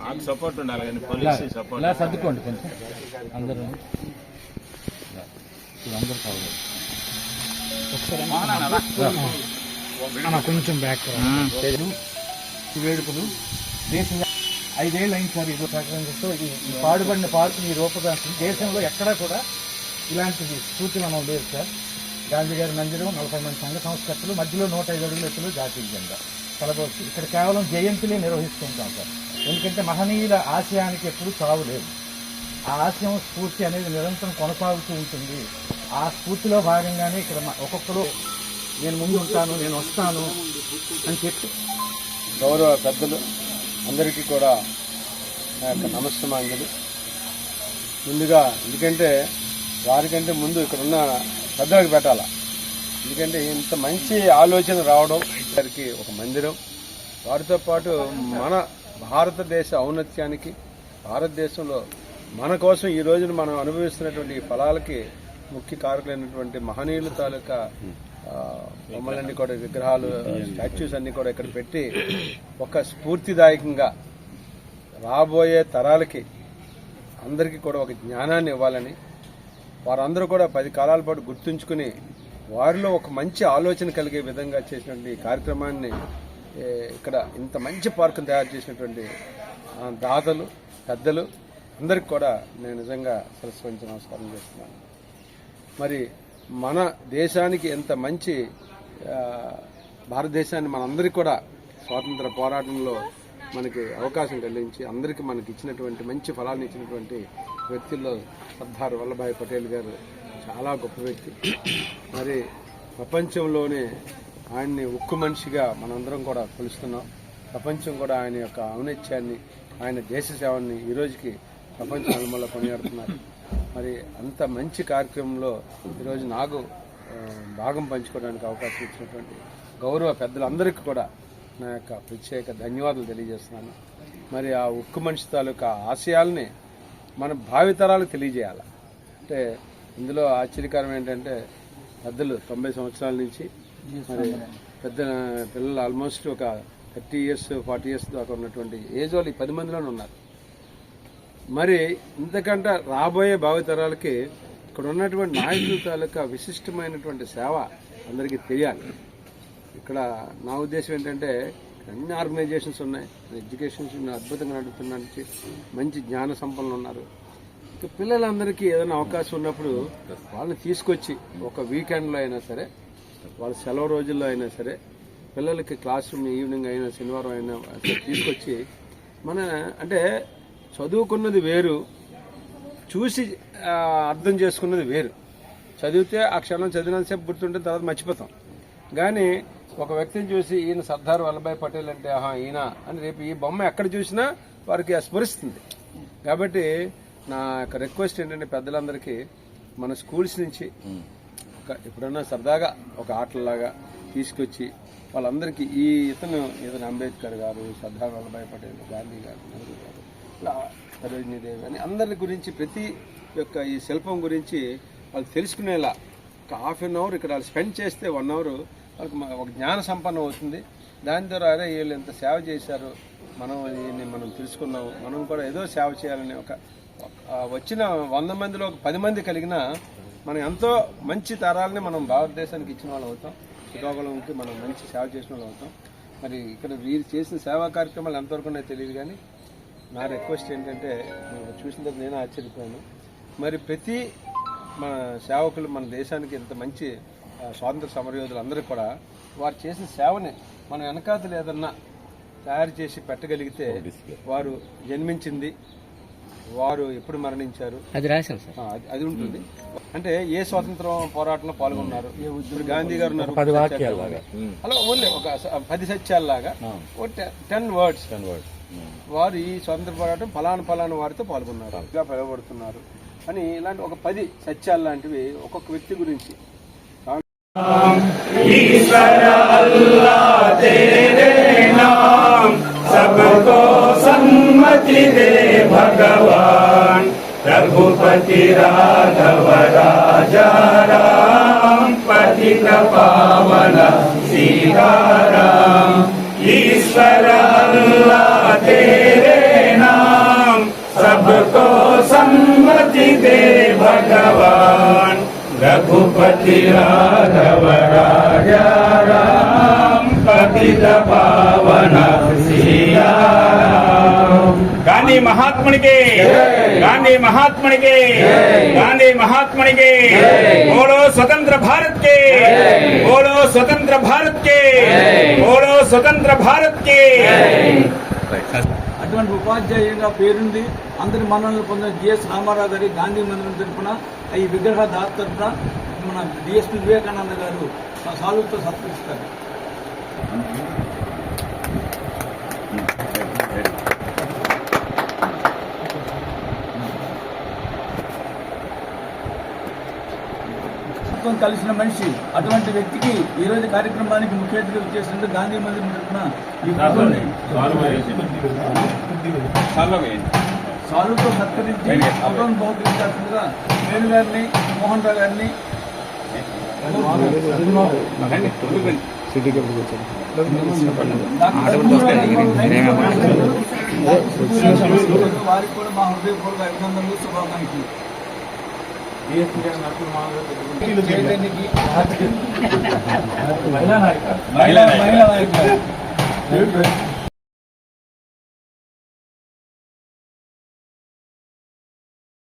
మాకు సపోర్ట్ ఉండాలి కానీ పోలీస్ సపోర్ట్ ఇలా సర్దుకోండి కొంచెం. అందరూ. అందరూ కావాలి. కొంచెం బ్యాక్ వేడుకలు. దేశంలో ఐదేళ్ళు అయింది సార్ ఇది ప్రకటించడంతో ఇది ఈ పాడుబడిన పార్కుని రూపదాల్సింది దేశంలో ఎక్కడా కూడా ఇలాంటిది స్ఫూర్తి మనం లేదు సార్. గాంధీ గారి మందిరం నలభై మంది సంఘ సంస్కర్తలు మధ్యలో నూట ఐదు అడుగుల ఎత్తులు జాతీయ జెండా. కలగవచ్చు ఇక్కడ కేవలం జయంతులే నిర్వహిస్తుంటాం సార్. ఎందుకంటే మహనీయుల ఆశయానికి ఎప్పుడు చావు లేదు. ఆ ఆశయం స్ఫూర్తి అనేది నిరంతరం కొనసాగుతూ ఉంటుంది. ఆ స్ఫూర్తిలో భాగంగానే ఇక్కడ ఒక్కొక్కరు నేను ముందు ఉంటాను నేను వస్తాను అని చెప్పి గౌరవ పెద్దలు అందరికీ కూడా నా యొక్క నమస్తమాంజలు ముందుగా ఎందుకంటే వారికంటే ముందు ఇక్కడ ఉన్న పెద్దలకు పెట్టాలా? ఎందుకంటే ఇంత మంచి ఆలోచన రావడం వారికి ఒక మందిరం. వారితో పాటు మన భారతదేశ ఔన్నత్యానికి భారతదేశంలో మన కోసం ఈ రోజున మనం అనుభవిస్తున్నటువంటి ఫలాలకి ముఖ్య కారకులైనటువంటి మహనీయుల తాలూకా బొమ్మలన్నీ కూడా విగ్రహాలు స్టాచ్యూస్ అన్ని కూడా ఇక్కడ పెట్టి ఒక స్ఫూర్తిదాయకంగా రాబోయే తరాలకి అందరికీ కూడా ఒక జ్ఞానాన్ని ఇవ్వాలని వారందరూ కూడా పది కాలాల పాటు గుర్తుంచుకుని వారిలో ఒక మంచి ఆలోచన కలిగే విధంగా చేసినటువంటి ఈ కార్యక్రమాన్ని ఇక్కడ ఇంత మంచి పార్కును తయారు చేసినటువంటి దాతలు పెద్దలు అందరికి కూడా నేను నిజంగా సరస్వరించి నమస్కారం చేస్తున్నాను. మరి మన దేశానికి ఎంత మంచి భారతదేశాన్ని మనందరికీ కూడా స్వాతంత్ర పోరాటంలో మనకి అవకాశం కలిగించి అందరికీ మనకి ఇచ్చినటువంటి మంచి ఫలాన్ని ఇచ్చినటువంటి వ్యక్తుల్లో సర్దార్ వల్లభాయ్ పటేల్ గారు చాలా గొప్ప వ్యక్తి. మరి ప్రపంచంలోనే ఆయన్ని ఉక్కు మనిషిగా మనందరం కూడా కొలుస్తున్నాం ప్రపంచం కూడా ఆయన యొక్క ఔన్నత్యాన్ని ఆయన దేశ సేవని ఈరోజుకి ప్రపంచ నలుమూల కొనియాడుతున్నారు. మరి అంత మంచి కార్యక్రమంలో ఈరోజు నాకు భాగం పంచుకోవడానికి అవకాశం ఇచ్చినటువంటి గౌరవ పెద్దలందరికీ కూడా నా యొక్క ప్రత్యేక ధన్యవాదాలు తెలియజేస్తున్నాను. మరి ఆ ఉక్కు మనిషి తాలూకా ఆశయాల్ని మన భావితరాలకు తెలియజేయాలి? అంటే ఇందులో ఆశ్చర్యకరం ఏంటంటే పెద్దలు తొంభై సంవత్సరాల నుంచి మరి పెద్ద పిల్లలు ఆల్మోస్ట్ ఒక థర్టీ ఇయర్స్ ఫార్టీ ఇయర్స్ దాకా ఉన్నటువంటి ఏజ్ వాళ్ళు ఈ పది మందిలోనే ఉన్నారు. మరి ఇంతకంటే రాబోయే భావితరాలకి ఇక్కడ ఉన్నటువంటి నాయకుల తాలూకా విశిష్టమైనటువంటి సేవ అందరికీ తెలియాలి. ఇక్కడ నా ఉద్దేశం ఏంటంటే అన్ని ఆర్గనైజేషన్స్ ఉన్నాయి. ఎడ్యుకేషన్ అద్భుతంగా నడుపుతున్నానికి మంచి జ్ఞాన సంపన్నులు ఉన్నారు. పిల్లలందరికీ ఏదైనా అవకాశం ఉన్నప్పుడు వాళ్ళని తీసుకొచ్చి ఒక వీకెండ్లో అయినా సరే వాళ్ళ సెలవు రోజుల్లో అయినా సరే పిల్లలకి క్లాస్ రూమ్ ఈవినింగ్ అయినా శనివారం అయినా తీసుకొచ్చి మన అంటే చదువుకున్నది వేరు చూసి అర్థం చేసుకున్నది వేరు. చదివితే ఆ క్షణం చదివినంతసేపు గుర్తుంటే తర్వాత మర్చిపోతాం. కానీ ఒక వ్యక్తిని చూసి ఈయన సర్దార్ వల్లభాయ్ పటేల్ అంటే ఆహా ఈయన అని రేపు ఈ బొమ్మ ఎక్కడ చూసినా వారికి స్మరిస్తుంది కాబట్టి నా యొక్క రిక్వెస్ట్ ఏంటంటే పెద్దలందరికీ మన స్కూల్స్ నుంచి ఒక ఎప్పుడన్నా సరదాగా ఒక ఆటలాగా తీసుకొచ్చి వాళ్ళందరికీ ఈ ఇతను ఇతను అంబేద్కర్ గారు సర్దార్ వల్లభాయ్ పటేల్ గాంధీ గారు నెహ్రూ గారు ఇలా సరోజినీ దేవి అని అందరి గురించి ప్రతి యొక్క ఈ శిల్పం గురించి వాళ్ళు తెలుసుకునేలా ఒక హాఫ్ అన్ అవర్ ఇక్కడ వాళ్ళు స్పెండ్ చేస్తే వన్ అవర్ వాళ్ళకి ఒక జ్ఞాన సంపన్నం అవుతుంది. దాని ద్వారా అరే వీళ్ళు ఎంత సేవ చేశారు మనం దీన్ని మనం తెలుసుకున్నాం మనం కూడా ఏదో సేవ చేయాలని ఒక వచ్చిన వంద మందిలో ఒక పది మంది కలిగిన మనం ఎంతో మంచి తరాలని మనం భారతదేశానికి ఇచ్చిన వాళ్ళం అవుతాం. శ్రీకాకుళంకి మనం మంచి సేవ చేసిన వాళ్ళం అవుతాం. మరి ఇక్కడ వీరు చేసిన సేవా కార్యక్రమాలు ఎంతవరకు ఉన్నాయో తెలియదు కానీ నా రిక్వెస్ట్ ఏంటంటే చూసిన తర్వాత నేను ఆశ్చర్యపోయాను. మరి ప్రతి మన సేవకులు మన దేశానికి ఇంత మంచి స్వాతంత్ర సమరయోధులు అందరూ కూడా వారు చేసిన సేవని మనం వెనకాతలు ఏదన్నా తయారు చేసి పెట్టగలిగితే వారు జన్మించింది. వారు ఎప్పుడు మరణించారు? అది రాశారు సార్. అది ఉంటుంది. అంటే ఏ స్వాతంత్రం పోరాటంలో పాల్గొన్నారు? గాంధీ గారు ఉన్నారు పది అలా ఓన్లీ ఒక పది సత్యాలలాగా. Ten words. Ten words. వారు ఈ స్వాతంత్ర పోరాటం ఫలానా ఫలానా వారితో పాల్గొన్నారు. పిలువబడుతున్నారు అని ఇలాంటి ఒక పది సత్యాలు లాంటివి ఒక్కొక్క వ్యక్తి గురించి. ఈశ్వర रघुपति राघव राजा राम पतित पावन सीताराम ईश्वर सबको सम्मति दे भगवान रघुपति राघव राजा राम पतित पावन सिया राम గాంధీ మహాత్మునికి. గాంధీ మహాత్మునికి. గాంధీ మహాత్మునికి. బోలో స్వతంత్ర భారత్కి బోలో స్వతంత్ర భారత్కి బోలో స్వతంత్ర భారత్కి అటువంటి ఉపాధ్యాయుగా పేరుంది అందరి మన్ననలు పొందిన జిఎస్ రామారావు గారి గాంధీ మందిరం తరఫున ఈ విగ్రహ దాత తరఫున మన డిఎస్పి వివేకానంద గారు సాలుతో సత్కరిస్తారు. తత్వం కలిసిన మనిషి అటువంటి వ్యక్తికి ఈ రోజు కార్యక్రమానికి ముఖ్య అతిథి చేసినందుకు గాంధీ మందిరం తరఫున సాలుతో సత్కరించి ఫోటోను బహుకరించాల్సిందిగా వేణు గారిని మోహన్ రావు గారిని. వారికి కూడా మా హృదయపూర్వక అభినందనలు శుభాకాంక్షలు. మహిళా నాయకులు మహిళా నాయకులు